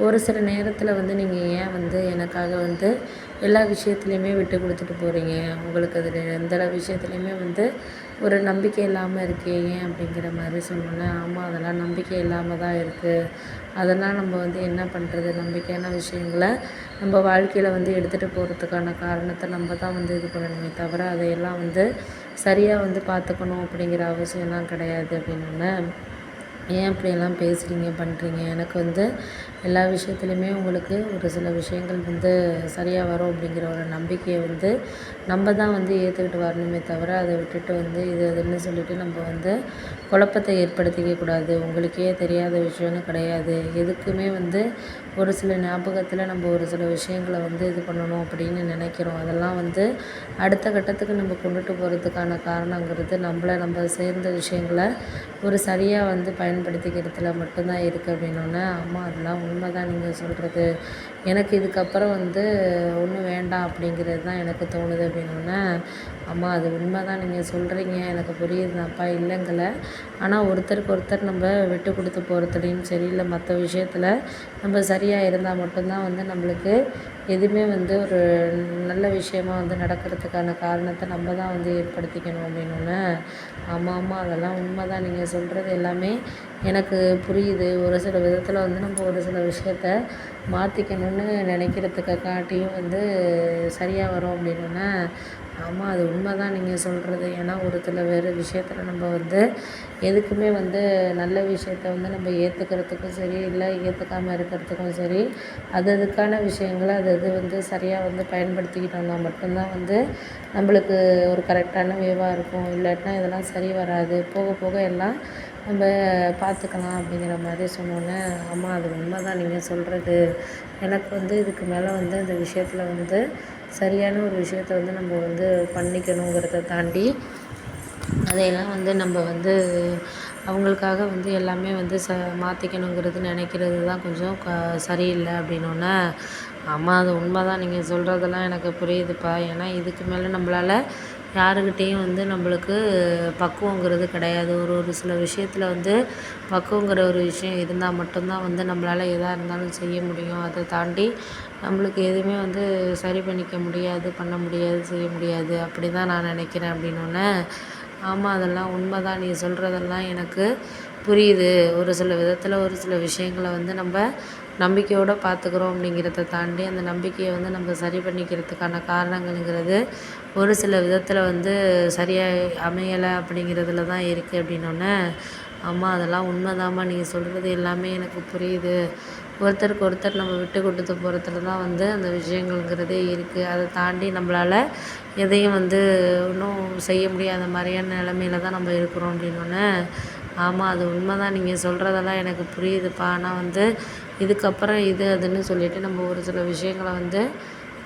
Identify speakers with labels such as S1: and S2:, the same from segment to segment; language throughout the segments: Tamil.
S1: ஒரு சில நேரத்தில் வந்து நீங்கள் ஏன் வந்து எனக்காக வந்து எல்லா விஷயத்துலையுமே விட்டு கொடுத்துட்டு போகிறீங்க உங்களுக்கு அதில் எந்த விஷயத்துலையுமே வந்து ஒரு நம்பிக்கை இல்லாமல் இருக்கே ஏன் அப்படிங்கிற மாதிரி சொன்னோன்னே ஆமாம் அதெல்லாம் நம்பிக்கை இல்லாமல் தான் இருக்குது அதெல்லாம் நம்ம வந்து என்ன பண்ணுறது நம்பிக்கையான விஷயங்களை நம்ம வாழ்க்கையில் வந்து எடுத்துகிட்டு போகிறதுக்கான காரணத்தை நம்ம தான் வந்து இது பண்ணணுமே தவிர அதையெல்லாம் வந்து சரியாக வந்து பார்த்துக்கணும் அப்படிங்கிற அவசியம்லாம் கிடையாது அப்படின்னோடனே ஏன் இப்படியெல்லாம் பேசுகிறீங்க பண்ணுறீங்க எனக்கு வந்து எல்லா விஷயத்துலையுமே உங்களுக்கு ஒரு சில விஷயங்கள் வந்து சரியாக வரும் அப்படிங்கிற ஒரு நம்பிக்கையை வந்து நம்ம தான் வந்து ஏற்றுக்கிட்டு வரணுமே தவிர அதை விட்டுட்டு வந்து இது அதுன்னு சொல்லிட்டு நம்ம வந்து குழப்பத்தை ஏற்படுத்திக்க கூடாது. உங்களுக்கே தெரியாத விஷயம்னு கிடையாது. எதுக்குமே வந்து ஒரு சில ஞாபகத்தில் நம்ம ஒரு சில விஷயங்களை வந்து இது பண்ணணும் அப்படின்னு நினைக்கிறோம். அதெல்லாம் வந்து அடுத்த கட்டத்துக்கு நம்ம கொண்டுட்டு போகிறதுக்கான காரணங்கிறது நம்மள நம்ம சேர்ந்த விஷயங்களை ஒரு சரியாக வந்து பயன்படுத்திக்கிறதுல மட்டும்தான் இருக்குது அப்படின்னோடனே அம்மா அதெல்லாம் உண்மை தான் நீங்கள் சொல்கிறது எனக்கு இதுக்கப்புறம் வந்து ஒன்றும் வேண்டாம் அப்படிங்கிறது தான் எனக்கு தோணுது அப்படின்னோடனே அம்மா அது உண்மை தான் நீங்கள் சொல்கிறீங்க எனக்கு புரியுதுதான்ப்பா இல்லைங்கல. ஆனால் ஒருத்தருக்கு ஒருத்தர் நம்ம விட்டு கொடுத்து போகிறதுலையும் சரி இல்லை மற்ற விஷயத்தில் நம்ம சரியாக இருந்தால் மட்டும்தான் வந்து நம்மளுக்கு எதுவுமே வந்து ஒரு நல்ல விஷயமா வந்து நடக்கிறதுக்கான காரணத்தை நம்ம தான் வந்து ஏற்படுத்திக்கணும் அப்படின்னோடனே ஆமாம் ஆமாம் அதெல்லாம் உண்மை தான் நீங்கள் சொல்கிறது எல்லாமே எனக்கு புரியுது. ஒரு சில விதத்தில் வந்து நம்ம ஒரு சில விஷயத்த மாற்றிக்கணும்னு நினைக்கிறதுக்கு காட்டியும் வந்து சரியாக வரும் அப்படின்னோடனே ஆமாம் அது உண்மை தான் நீங்கள் சொல்கிறது ஏன்னா ஒரு சில வேறு விஷயத்தில் நம்ம வந்து எதுக்குமே வந்து நல்ல விஷயத்த வந்து நம்ம ஏற்றுக்கிறதுக்கும் சரி இல்லை ஏற்றுக்காம இருக்கிறதுக்கும் சரி அது அதுக்கான விஷயங்களை அது அது வந்து சரியாக வந்து பயன்படுத்திக்கிட்டோம்னா மட்டும்தான் வந்து நம்மளுக்கு ஒரு கரெக்டான வேவாக இருக்கும். இல்லாட்டினா இதெல்லாம் சரி வராது. போக போக எல்லாம் நம்ம பார்த்துக்கலாம் அப்படிங்கிற மாதிரி சொன்னோன்னே ஆமாம் அது உண்மை தான் நீங்கள் சொல்கிறது எனக்கு வந்து இதுக்கு மேலே வந்து இந்த விஷயத்தில் வந்து சரியான ஒரு விஷயத்த வந்து நம்ம வந்து பண்ணிக்கணுங்கிறத தாண்டி அதையெல்லாம் வந்து நம்ம வந்து அவங்களுக்காக வந்து எல்லாமே வந்து ச மாற்றிக்கணுங்கிறது நினைக்கிறது தான் கொஞ்சம் க சரியில்லை அப்படின்னோடனே ஆமாம் அது உண்மை தான் நீங்கள் சொல்கிறதெல்லாம் எனக்கு புரியுதுப்பா. ஏன்னா இதுக்கு மேலே நம்மளால் யாருக்கிட்டேயும் வந்து நம்மளுக்கு பக்குவங்கிறது கிடையாது. ஒரு ஒரு சில விஷயத்தில் வந்து பக்குவங்கிற ஒரு விஷயம் இருந்தால் மட்டும்தான் வந்து நம்மளால் எதாக இருந்தாலும் செய்ய முடியும். அதை தாண்டி நம்மளுக்கு எதுவுமே வந்து சரி பண்ணிக்க முடியாது பண்ண முடியாது செய்ய முடியாது. அப்படி தான் நான் நினைக்கிறேன் அப்படின்னோடனே ஆமாம் அதெல்லாம் உண்மை தான் நீ சொல்கிறதெல்லாம் எனக்கு புரியுது. ஒரு சில விதத்தில் ஒரு சில விஷயங்களை வந்து நம்ம நம்பிக்கையோடு பார்த்துக்குறோம் அப்படிங்கிறத தாண்டி அந்த நம்பிக்கையை வந்து நம்ம சரி பண்ணிக்கிறதுக்கான காரணங்கள்ங்கிறது ஒரு சில விதத்தில் வந்து சரியாக அமையலை அப்படிங்கிறதுல தான் இருக்குது அப்படின்னோடனே அம்மா அதெல்லாம் உண்மைதாம்மா. நீங்கள் சொல்கிறது எல்லாமே எனக்கு புரியுது. ஒருத்தருக்கு ஒருத்தர் நம்ம விட்டு கொடுத்து போகிறதுல தான் வந்து அந்த விஷயங்கள்ங்கிறதே இருக்குது அதை தாண்டி நம்மளால் எதையும் வந்து இன்னும் செய்ய முடியாத மாதிரியான நிலமையில தான் நம்ம இருக்கிறோம் அப்படின்னோடனே ஆமாம் அது உண்மை தான் நீங்கள் சொல்கிறதெல்லாம் எனக்கு புரியுதுப்பா. ஆனால் வந்து இதுக்கப்புறம் இது அதுன்னு சொல்லிட்டு நம்ம ஒரு சில விஷயங்களை வந்து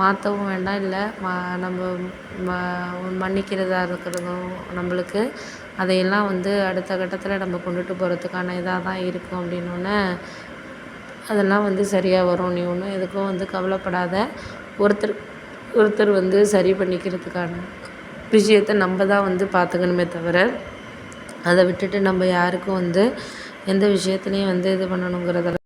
S1: மாற்றவும் வேண்டாம். இல்லை ம நம்ம ம மன்னிக்கிறதா இருக்கிறதும் நம்மளுக்கு. அதையெல்லாம் வந்து அடுத்த கட்டத்தில் நம்ம கொண்டுட்டு போகிறதுக்கான இதாக தான் இருக்கும் அப்படின்னோடனே அதெல்லாம் வந்து சரியாக வரும். நீ ஒன்றும் எதுக்கும் வந்து கவலைப்படாத. ஒருத்தர் ஒருத்தர் வந்து சரி பண்ணிக்கிறதுக்கான விஷயத்த நம்ம தான் வந்து பார்த்துக்கணுமே தவிர அதை விட்டுட்டு நம்ம யாருக்கும் வந்து எந்த விஷயத்துலையும் வந்து இது பண்ணணுங்கிறதெல்லாம்